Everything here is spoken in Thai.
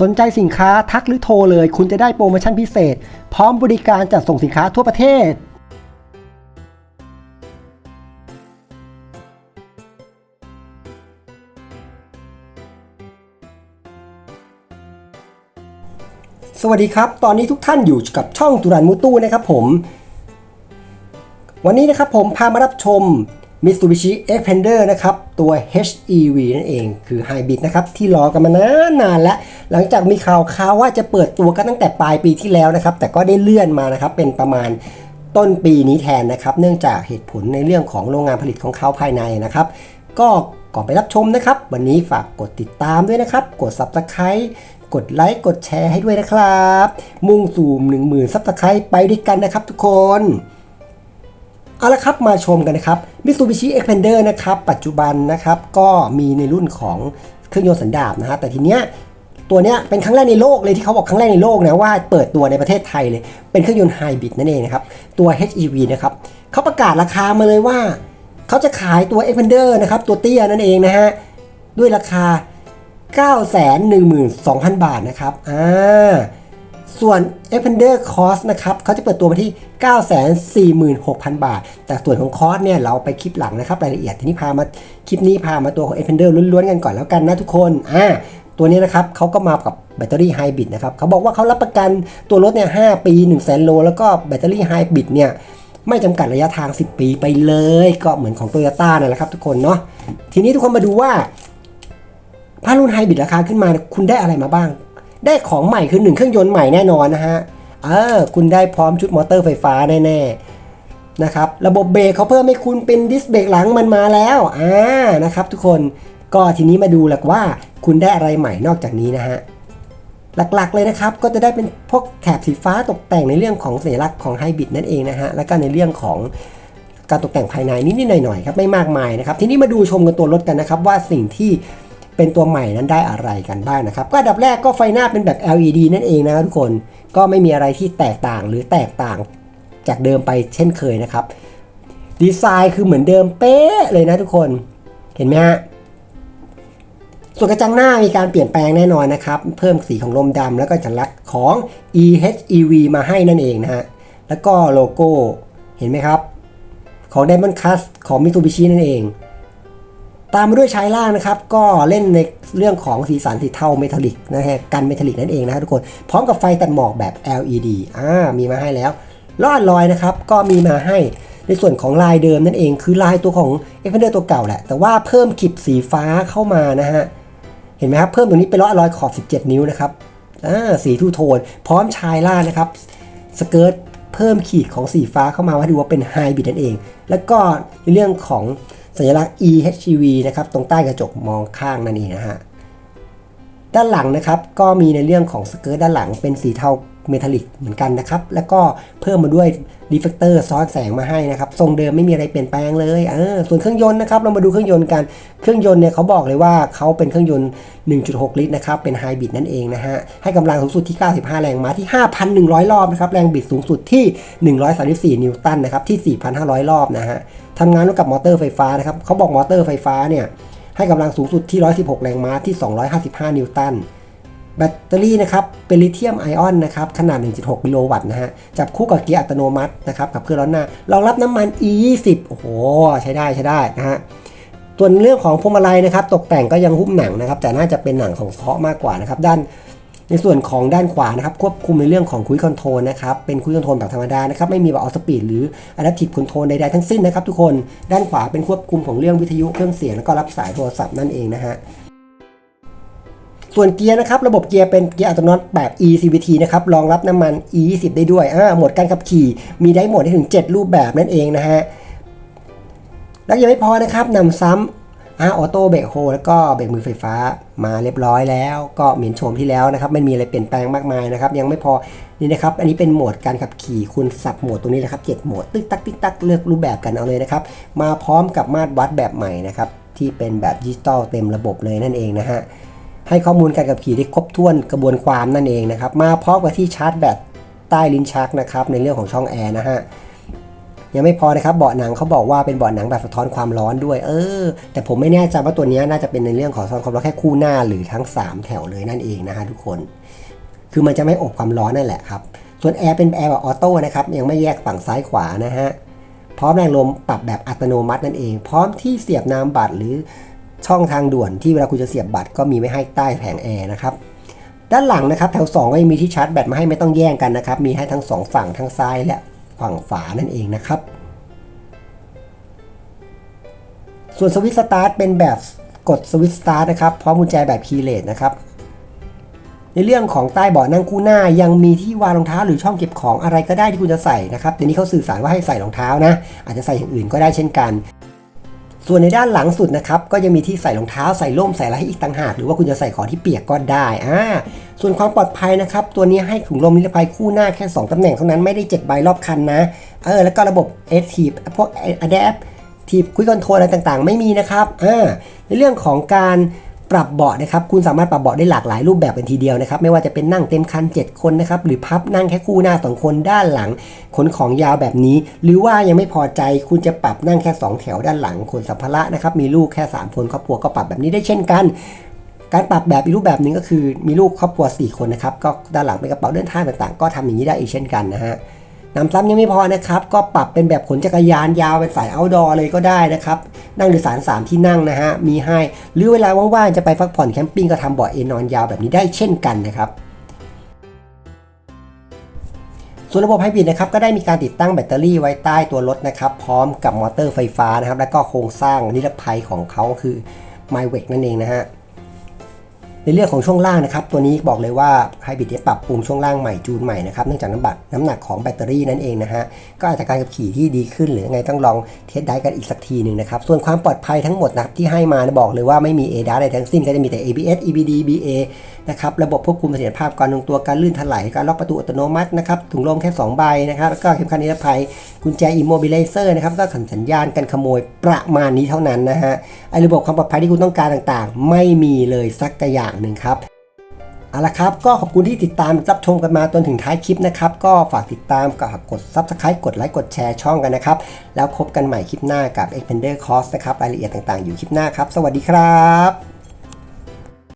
สนใจสินค้าทักหรือโทรเลย คุณจะได้โปรโมชั่นพิเศษ พร้อมบริการจัดส่งสินค้าทั่วประเทศสวัสดีครับ ตอนนี้ทุกท่านอยู่กับช่องตุรันมูตู้นะครับผม วันนี้นะครับผมพามารับชม Mitsubishi Xpander นะครับ ตัว HEV นั่นเอง คือ Hybrid นะครับ ที่รอกันมานานนานแล้ว หลังจากมีข่าวข่าวว่าจะเปิดตัวกันตั้งแต่ปลายปีที่แล้วนะครับ แต่ก็ได้เลื่อนมานะครับ เป็นประมาณต้นปีนี้แทนนะครับ เนื่องจากเหตุผลในเรื่องของโรงงานผลิตของเขาภายในนะครับ ก็ก่อนไปรับชมนะครับ วันนี้ฝากกดติดตามด้วยนะครับ กด Subscribe กดไลค์ กดแชร์ให้ด้วยนะครับ มุ่งสู่10,000 Subscribe ไปด้วยกันนะครับทุกคน เอาละครับมาชมกันนะครับ Mitsubishi Xpander นะครับปัจจุบันนะครับก็มีในรุ่นของเครื่องยนต์สันดาปนะฮะแต่ทีเนี้ยตัวเนี้ยเป็นครั้งแรกในโลกเลยที่เขาบอกครั้งแรกในโลกนะว่าเปิดตัวในประเทศไทยเลย เป็นเครื่องยนต์ไฮบริดนั่นเองนะครับ ตัว HEV นะครับเขาประกาศราคามาเลยว่า เขาจะขายตัว Xpander นะครับตัวเตี้ยนั่นเองนะฮะด้วยราคา 912,000 บาทนะครับอ่า ส่วน Xpander Cost นะครับเขาจะเปิดตัวมาที่ 946,000 บาท แต่ส่วนของคอสเนี่ยเราไปคลิปหลังนะครับรายละเอียดทีนี้พามาคลิปนี้พามาตัวของ Xpander ล้วนๆกันก่อนแล้วกันนะทุกคนอ่าตัวนี้นะครับเขาก็มากับแบตเตอรี่ไฮบริดนะครับเขาบอกว่าเขารับประกันตัวรถเนี่ย5ปี 1 0 0 0 0 0 โล แล้วก็แบตเตอรี่ไฮบริดเนี่ยไม่จำกัดระยะทาง 10 ปีไปเลย ก็เหมือนของ t o y ยต้านั่นแหละครับทุกคนเนาะทีนี้ทุกคนมาดูว่าถ้ารุ่นไฮบริดราคาขึ้นมาคุณได้อะไรมาบ้าง ได้ของใหม่คือหนึ่งเครื่องยนต์ใหม่แน่นอนนะฮะเออคุณได้พร้อมชุดมอเตอร์ไฟฟ้าแน่ๆนะครับระบบเบรกเขาเพิ่มให้คุณเป็นดิสเบรกหลังมันมาแล้วอ่านะครับทุกคนก็ทีนี้มาดูแหละว่าคุณได้อะไรใหม่นอกจากนี้นะฮะหลักๆเลยนะครับก็จะได้เป็นพวกแถบสีฟ้าตกแต่งในเรื่องของสัญลักษณ์ของไฮบริดนั่นเองนะฮะแล้วก็ในเรื่องของการตกแต่งภายในนิดๆหน่อยๆครับไม่มากมายนะครับทีนี้มาดูชมกันตัวรถกันนะครับว่าสิ่งที่ เป็นตัวใหม่นั้นได้อะไรกันบ้างนะครับก็อันดับแรกก็ไฟหน้าเป็นแบบ LED นั่นเองนะครับทุกคนก็ไม่มีอะไรที่แตกต่างหรือแตกต่างจากเดิมไปเช่นเคยนะครับดีไซน์คือเหมือนเดิมเป๊ะเลยนะทุกคนเห็นไหมฮะส่วนกระจังหน้ามีการเปลี่ยนแปลงแน่นอนนะครับ เพิ่มสีของลมดำแล้วก็สัลักษณ์ของ EHEV มาให้นั่นเองนะฮะ แล้วก็โลโก้เห็นไหมครับ ของ Diamond Cast ของ Mitsubishi นั่นเอง ตามมาด้วยชายล่างนะครับ ก็เล่นในเรื่องของสีสันสีเทาเมทัลลิกนะฮะกันเมทัลลิกนั่นเองนะครับทุกคน พร้อมกับไฟตัดหมอกแบบ LED อ่ามีมาให้แล้ว ลอดลอยนะครับ ก็มีมาให้ในส่วนของลายเดิมนั่นเอง คือลายตัวของ e x p a n d e r ตัวเก่าแหละ แต่ว่าเพิ่มขีดสีฟ้าเข้ามานะฮะ เห็นไหมครับ เพิ่มตรงนี้เป็นลอดลอยขอบ 17 นิ้วนะครับอ่าสีทูโทน พร้อมชายล่างนะครับสเกิร์ตเพิ่มขีดของสีฟ้าเข้ามาว่าดูว่าเป็นไฮบิดนั่นเอง แล้วก็ในเรื่องของ สัญลักษณ์ EHV นะครับตรงใต้กระจกมองข้างนั่นเองนะฮะด้านหลังนะครับก็มีในเรื่องของสเกิร์ตด้านหลังเป็นสีเทา เมทัลลิกเหมือนกันนะครับ แล้วก็เพิ่มมาด้วยรีเฟกเตอร์ซ้อนแสงมาให้นะครับ ทรงเดิมไม่มีอะไรเปลี่ยนแปลงเลยเออส่วนเครื่องยนต์นะครับ เรามาดูเครื่องยนต์กัน เครื่องยนต์เนี่ยเขาบอกเลยว่าเขาเป็นเครื่องยนต์ 1.6 ลิตรนะครับ เป็นไฮบริดนั่นเองนะฮะ ให้กำลังสูงสุดที่ 95 แรงม้าที่ 5,100 รอบนะครับ แรงบิดสูงสุดที่ 134 นิวตันนะครับ ที่ 4,500 รอบนะฮะทำงานร่วมกับมอเตอร์ไฟฟ้านะครับเขาบอกมอเตอร์ไฟฟ้าเนี่ยให้กำลังสูงสุดที่ 116 แรงม้าที่ 255 นิวตัน แบตเตอรี่นะครับเป็นลิเธียมไอออนนะครับขนาด 1.6 กิโลวัตต์นะฮะจับคู่กับเกียร์อัตโนมัตินะครับกับเครื่องล้อหน้ารองรับน้ำมัน E20 โอ้โห ใช้ได้ใช้ได้นะฮะส่วนเรื่องของพวงมาลัยนะครับตกแต่งก็ยังหุ้มหนังนะครับ แต่น่าจะเป็นหนังของเคาะมากกว่านะครับด้านในส่วนของด้านขวานะครับควบคุมในเรื่องของคุยคอนโทรลนะครับเป็นคุยคอนโทรลแบบธรรมดานะครับไม่มีแบบออสปีดหรืออะดัพทีฟคอนโทรลใดๆทั้งสิ้นนะครับทุกคนด้านขวาเป็นควบคุมของเรื่องวิทยุเครื่องเสียงแล้วก็รับสายโทรศัพท์นั่นเองนะฮะ ส่วนเกียร์นะครับระบบเกียร์เป็นเกียร์อัตโนมัติแบบ eCVT นะครับรองรับน้ำมัน E20 ได้ด้วยอ่าโหมดการขับขี่มีได้หมดได้ถึง 7 รูปแบบนั่นเองนะฮะแล้วยังไม่พอนะครับนำซ้ำอ่าออโต้เบรกโฮแล้วก็เบรกมือไฟฟ้ามาเรียบร้อยแล้ว ก็เหมือนโฉมที่แล้วนะครับไม่มีอะไรเปลี่ยนแปลงมากมายนะครับ ยังไม่พอนี่นะครับ อันนี้เป็นโหมดการขับขี่คุณสับโหมดตรงนี้นะครับ7โหมดตึ๊กตักติ๊กตักเลือกรูปแบบกันเอาเลยนะครับ มาพร้อมกับมาตรวัดแบบใหม่นะครับที่เป็นแบบดิจิตอลเต็มระบบเลยนั่นเองนะฮะ ให้ข้อมูลการขับขี่ได้ครบถ้วนกระบวนความนั่นเองนะครับ มาพร้อมกับที่ชาร์จแบตใต้ลิ้นชักนะครับในเรื่องของช่องแอร์นะฮะยังไม่พอนะครับเบาะหนังเขาบอกว่าเป็นเบาะหนังแบบสะท้อนความร้อนด้วย เออ แต่ผมไม่แน่ใจว่าตัวนี้น่าจะเป็นในเรื่องของสะท้อนความร้อนแค่คู่หน้าหรือทั้ง 3 แถวเลยนั่นเองนะฮะทุกคน คือมันจะไม่อบความร้อนนั่นแหละครับ ส่วนแอร์เป็นแอร์แบบออโต้นะครับยังไม่แยกฝั่งซ้ายขวานะฮะพร้อมแรงลมปรับแบบอัตโนมัตินั่นเอง พร้อมที่เสียบน้ำบัตรหรือ ช่องทางด่วนที่เวลาคุณจะเสียบบัตรก็มีไว้ให้ใต้แผงแอร์นะครับด้านหลังนะครับแถว 2 ก็ยังมีที่ชาร์จแบตมาให้ไม่ต้องแย่งกันนะครับมีให้ทั้ง 2 ฝั่งทั้งซ้ายและฝั่งฝานั่นเองนะครับ ส่วนสวิตช์สตาร์ทเป็นแบบกดสวิตช์สตาร์ทนะครับพร้อมกุญแจแบบคีย์เลสนะครับในเรื่องของใต้เบาะนั่งคู่หน้ายังมีที่วางรองเท้าหรือช่องเก็บของอะไรก็ได้ที่คุณจะใส่นะครับเดี๋ยวนี้เขาสื่อสารว่าให้ใส่รองเท้านะ อาจจะใส่อย่างอื่นก็ได้เช่นกัน ส่วนในด้านหลังสุดนะครับก็ยังมีที่ใส่รองเท้าใส่ร่มใส่อะไรให้อีกต่างหาก หรือว่าคุณจะใส่ของที่เปียกก็ได้อ่าส่วนความปลอดภัยนะครับ ตัวนี้ให้ถุงลมนิรภัยคู่หน้าแค่ 2ตำแหน่งเท่านั้นไม่ได้ 7 ใบรอบคันนะเออแล้วก็ระบบ a t i v พวก Adapt ทีคุยคอนโทรลอะไรต่างๆ ไม่มีนะครับอ่าในเรื่องของการ ปรับเบาะนะครับ คุณสามารถปรับเบาะได้หลากหลายรูปแบบเป็นทีเดียวนะครับ ไม่ว่าจะเป็นนั่งเต็มคัน 7 คนนะครับ หรือพับนั่งแค่คู่หน้า 2 คนด้านหลัง ขนของยาวแบบนี้ หรือว่ายังไม่พอใจคุณจะปรับนั่งแค่ 2 แถวด้านหลังขนสัมภาระนะครับ มีลูกแค่ 3 คนครอบครัวก็ปรับแบบนี้ได้เช่นกัน การปรับแบบอีกรูปแบบหนึ่งก็คือมีลูกครอบครัว 4 คนนะครับ ก็ด้านหลังเป็นกระเป๋าเดินทางต่างๆ ก็ทำอย่างนี้ได้อีกเช่นกันนะฮะ นำซ้ำยังไม่พอนะครับ ก็ปรับเป็นแบบขนจักรยานยาวเป็นสาย outdoor เลยก็ได้นะครับ นั่งโดยสาร3ที่นั่งนะฮะ มีให้ หรือเวลาว่างๆจะไปพักผ่อนแคมปิ้งก็ทำเบาะเอนนอนยาวแบบนี้ได้เช่นกันนะครับส่วนระบบไฮบริดนะครับก็ได้มีการติดตั้งแบตเตอรี่ไว้ใต้ตัวรถนะครับ พร้อมกับมอเตอร์ไฟฟ้านะครับ และก็โครงสร้างนิรภัยของเขาคือ m y w e c นั่นเองนะฮะ ในเรื่องของช่วงล่างนะครับ ตัวนี้บอกเลยว่าไฮบริดเนี่ยปรับปรุงช่วงล่างใหม่จูนใหม่นะครับ เนื่องจากน้ำบัตรน้ำหนักของแบตเตอรี่นั่นเองนะฮะ ก็อาจจะการขับขี่ที่ดีขึ้น หรือไงต้องลองเทสได้กันอีกสักทีหนึ่งนะครับ ส่วนความปลอดภัยทั้งหมดนะครับที่ให้มาบอกเลยว่าไม่มี ADAS อะไรทั้งสิ้นก็จะมีแต่ ABS EBD BA นะครับ ระบบควบคุมเสถียรภาพการลงตัวการลื่นถลายการล็อกประตูอัตโนมัตินะครับ ถุงลมแค่ 2 ใบนะครับ แล้วก็เข็มขัดนิรภัย กุญแจ immobilizer นะครับ ก็ขันสัญญาณกันขโมยประมาณนี้เท่านั้นนะฮะ ไอระบบความปลอดภัยที่คุณต้องการต่างๆ ไม่มีเลยสักอย่างหนึ่งครับเอาละครับ ก็ขอบคุณที่ติดตามรับชมกันมาจนถึงท้ายคลิปนะครับ ก็ฝากติดตามกับกด Subscribe กดไลค์กดแชร์ช่องกันนะครับ แล้วพบกันใหม่คลิปหน้ากับ Expander Course นะครับรายละเอียดต่างๆอยู่คลิปหน้าครับ สวัสดีครับ